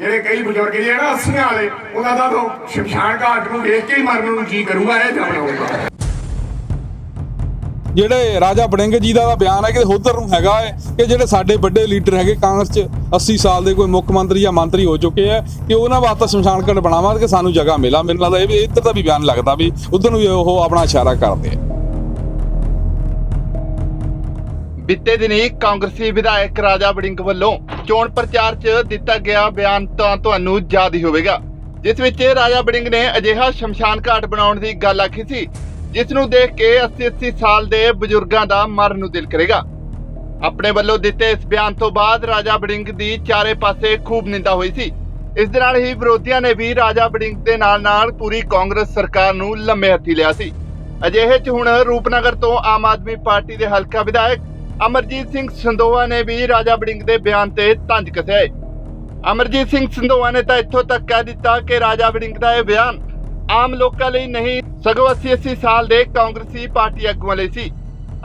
ਜਿਹੜੇ ਕਈ ਬਜ਼ੁਰਗ ਜਿਹੜੇ ਨਾ 80 ਵਾਲੇ, ਉਹਨਾਂ ਦਾ ਤਾਂ ਸ਼ਮਸ਼ਾਨ ਘਾਟ ਨੂੰ ਵੇਖ ਕੇ ਹੀ ਮਰਨ ਨੂੰ ਜੀ ਕਰੂਗਾ, ਇਹ ਜਮਨ ਹੋਊਗਾ। ਜਿਹੜੇ ਰਾਜਾ ਬੜਿੰਗ ਜੀ ਦਾ ਬਿਆਨ ਹੈ ਕਿ ਉਧਰ ਨੂੰ ਹੈਗਾ ਹੈ ਕਿ ਜਿਹੜੇ ਸਾਡੇ ਵੱਡੇ ਲੀਡਰ ਹੈਗੇ ਕਾਂਗਰਸ 'ਚ 80 ਸਾਲ ਦੇ ਕੋਈ ਮੁੱਖ ਮੰਤਰੀ ਜਾਂ ਮੰਤਰੀ ਹੋ ਚੁੱਕੇ ਹੈ, ਕਿ ਉਹਨਾਂ ਵਾਸਤੇ ਸ਼ਮਸ਼ਾਨ ਘਾਟ ਬਣਾਵਾਂ ਕਿ ਸਾਨੂੰ ਜਗ੍ਹਾ ਮਿਲਾ ਮੈਨੂੰ ਲੱਗਦਾ ਇਹ ਵੀ ਇੱਧਰ ਦਾ ਵੀ ਬਿਆਨ ਲੱਗਦਾ ਵੀ ਉਧਰ ਨੂੰ ਵੀ ਉਹ ਆਪਣਾ ਇਸ਼ਾਰਾ ਕਰਦੇ ਆ। ਬੀਤੇ ਦਿਨੀ ਕਾਂਗਰਸੀ ਵਿਧਾਇਕ ਰਾਜਾ ਵੜਿੰਗ ਵੱਲੋਂ ਚੋਣ ਪ੍ਰਚਾਰ 'ਚ ਦਿੱਤਾ ਗਿਆ ਬਿਆਨ ਤਾਂ ਤੁਹਾਨੂੰ ਯਾਦ ਹੀ ਹੋਵੇਗਾ। ਜਿਸ ਵਿੱਚ ਰਾਜਾ ਵੜਿੰਗ ਨੇ ਅਜਿਹਾ ਸ਼ਮਸ਼ਾਨ ਘਾਟ ਬਣਾਉਣ ਦੀ ਗੱਲ ਆਖੀ ਸੀ, ਜਿਸ ਨੂੰ ਦੇਖ ਕੇ 80-80 ਸਾਲ ਦੇ ਬਜ਼ੁਰਗਾਂ ਦਾ ਮਰਨ ਨੂੰ ਦਿਲ ਕਰੇਗਾ। ਆਪਣੇ ਵੱਲੋਂ ਦਿੱਤੇ ਇਸ ਬਿਆਨ ਤੋਂ ਬਾਅਦ ਰਾਜਾ ਵੜਿੰਗ ਦੀ ਚਾਰੇ ਪਾਸੇ ਖੂਬ ਨਿੰਦਾ ਹੋਈ ਸੀ। ਇਸ ਦੇ ਨਾਲ ਹੀ ਵਿਰੋਧੀਆਂ ਨੇ ਵੀ ਰਾਜਾ ਵੜਿੰਗ ਦੇ ਨਾਲ-ਨਾਲ ਪੂਰੀ ਕਾਂਗਰਸ ਸਰਕਾਰ ਨੂੰ ਲੰਮੇ ਹੱਥੀ ਲਿਆ ਸੀ। ਅਜਿਹੇ 'ਚ ਹੁਣ ਰੂਪਨਗਰ ਤੋਂ ਆਮ ਆਦਮੀ ਪਾਰਟੀ ਦੇ ਹਲਕਾ ਵਿਧਾਇਕ ਅਮਰਜੀਤ ਸਿੰਘ ਸੰਦੋਆ ਨੇ ਵੀ ਰਾਜਾ ਵੜਿੰਗ ਦੇ ਬਿਆਨ ਤੇ ਤੰਜ ਕੱਸਿਆ ਹੈ ਅਮਰਜੀਤ ਸਿੰਘ ਸੰਦੋਆ ਨੇ ਤਾਂ ਇੱਥੋਂ ਤੱਕ ਕਹਿ ਦਿੱਤਾ ਕਿ ਰਾਜਾ ਵੜਿੰਗ ਦਾ ਇਹ ਬਿਆਨ ਆਮ ਲੋਕਾਂ ਲਈ ਨਹੀਂ, ਸਗੋਂ 80-80 ਸਾਲ ਦੇ ਕਾਂਗਰਸੀ ਪਾਰਟੀ ਆਗੂਆਂ ਲਈ ਸੀ।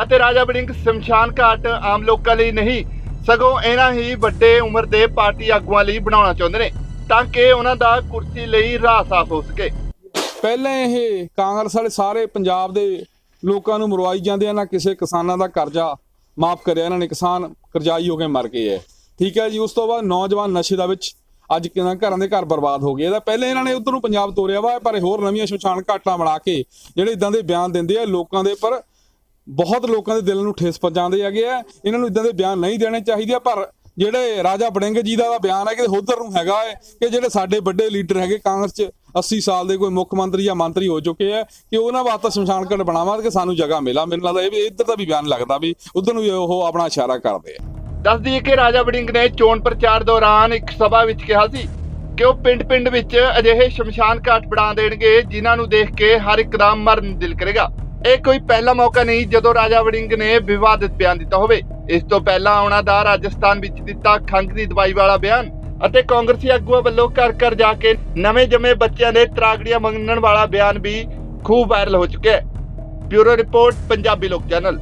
ਅਤੇ ਰਾਜਾ ਵੜਿੰਗ ਸ਼ਮਸ਼ਾਨ ਘਾਟ ਆਮ ਲੋਕਾਂ ਲਈ ਨਹੀਂ, ਸਗੋਂ ਇਹਨਾਂ ਹੀ ਵੱਡੇ ਉਮਰ ਦੇ ਪਾਰਟੀ ਆਗੂਆਂ ਲਈ ਬਣਾਉਣਾ ਚਾਹੁੰਦੇ ਨੇ, ਤਾਂ ਕਿ ਉਹਨਾਂ ਦਾ ਕੁਰਸੀ ਲਈ ਰਾਹ ਸਾਫ਼ ਹੋ ਸਕੇ। ਪਹਿਲਾਂ ਇਹ ਕਾਂਗਰਸ ਵਾਲੇ ਸਾਰੇ ਪੰਜਾਬ ਦੇ ਲੋਕਾਂ ਨੂੰ ਮਰਵਾਈ ਜਾਂਦੇ ਆ, ਨਾ ਕਿਸੇ ਕਿਸਾਨਾਂ ਦਾ ਕਰਜ਼ਾ। ਮਾਫ ਕਰਿਆ ਇਹਨਾਂ ਨੇ ਕਿਸਾਨ ਕਰਜ਼ਾਈ ਹੋ ਕੇ ਮਰ ਗਏ ਐ। ਠੀਕ ਹੈ ਜੀ ਉਸ ਤੋਂ ਬਾਅਦ ਨੌਜਵਾਨ ਨਸ਼ੇ ਦਾ ਵਿੱਚ ਅੱਜ ਕਿਨਾਂ ਘਰਾਂ ਦੇ ਘਰ ਬਰਬਾਦ ਹੋ ਗਏ। ਇਹਦਾ ਪਹਿਲੇ ਇਹਨਾਂ ਨੇ ਉਧਰ ਨੂੰ ਪੰਜਾਬ ਤੋਰਿਆ ਵਾ ਪਰ ਹੋਰ ਨਵੀਆਂ ਸ਼ਮਸ਼ਾਨ ਘਾਟਾਂ ਬਣਾ ਕੇ ਜਿਹੜੇ ਇਦਾਂ ਦੇ ਬਿਆਨ ਦਿੰਦੇ ਆ ਲੋਕਾਂ ਦੇ ਪਰ ਬਹੁਤ ਲੋਕਾਂ ਦੇ ਦਿਲ ਨੂੰ ਠੇਸ ਪਹੁੰਚਾਉਂਦੇ ਹੈਗੇ ਆ। ਇਹਨਾਂ ਨੂੰ ਇਦਾਂ ਦੇ ਬਿਆਨ ਨਹੀਂ ਦੇਣੇ ਚਾਹੀਦੇ ਆ, ਪਰ ਜਿਹੜੇ ਰਾਜਾ ਬੜਿੰਗ ਜੀ ਦਾ ਬਿਆਨ ਹੈ ਕਿ ਉਧਰ ਨੂੰ ਹੈਗਾ ਹੈ ਕਿ ਜਿਹੜੇ ਸਾਡੇ ਵੱਡੇ ਲੀਡਰ ਹੈਗੇ ਕਾਂਗਰਸ 'ਚ 80 ਸਾਲ ਦੇ ਕੋਈ ਮੁੱਖ ਮੰਤਰੀ ਜਾਂ ਮੰਤਰੀ ਹੋ ਚੁੱਕੇ ਆ ਕਿ ਉਹਨਾਂ ਵਾਸਤੇ ਸ਼ਮਸ਼ਾਨ ਘਾਟ ਬਣਾਵਾਂ ਕਿ ਸਾਨੂੰ ਜਗ੍ਹਾ ਮਿਲਾ। ਮੈਨੂੰ ਲੱਗਦਾ ਇਹ ਵੀ ਇੱਧਰ ਦਾ ਵੀ ਬਿਆਨ ਲੱਗਦਾ ਵੀ ਉਧਰ ਨੂੰ ਉਹ ਆਪਣਾ ਇਸ਼ਾਰਾ ਕਰਦੇ ਆ। ਦੱਸ ਦਈਏ ਕਿ ਰਾਜਾ ਵੜਿੰਗ ਨੇ ਚੋਣ ਪ੍ਰਚਾਰ ਦੌਰਾਨ ਇੱਕ ਸਭਾ ਵਿੱਚ ਕਿਹਾ ਸੀ ਕਿ ਉਹ ਪਿੰਡ-ਪਿੰਡ ਵਿੱਚ ਅਜਿਹੇ ਸ਼ਮਸ਼ਾਨ ਘਾਟ ਬਣਾ ਦੇਣਗੇ, ਜਿਨ੍ਹਾਂ ਨੂੰ ਦੇਖ ਕੇ ਹਰ ਇੱਕ ਦਾ ਮਰਨ ਦਿਲ ਕਰੇਗਾ। ਇਹ ਕੋਈ ਪਹਿਲਾ ਮੌਕਾ ਨਹੀਂ, ਜਦੋਂ ਰਾਜਾ ਵੜਿੰਗ ਨੇ ਵਿਵਾਦਿਤ ਬਿਆਨ ਦਿੱਤਾ ਹੋਵੇ। ਇਸ ਤੋਂ ਪਹਿਲਾਂ ਉਹਨਾਂ ਦਾ ਰਾਜਸਥਾਨ ਵਿੱਚ ਦਿੱਤਾ ਖੰਗ ਦੀ ਦਵਾਈ ਵਾਲਾ ਬਿਆਨ। ਅਤੇ ਕਾਂਗਰਸੀ ਆਗੂਆਂ ਵੱਲੋਂ ਘਰ ਘਰ ਜਾ ਕੇ ਨਵੇਂ ਜੰਮੇ ਬੱਚਿਆਂ ਦੇ ਤਰਾਗੜੀਆਂ ਮੰਗਣ ਵਾਲਾ ਬਿਆਨ ਵੀ ਖੂਬ ਵਾਇਰਲ ਹੋ ਚੁੱਕਿਆ ਹੈ। ਬਿਊਰੋ ਰਿਪੋਰਟ, ਪੰਜਾਬੀ ਲੋਕ ਚੈਨਲ।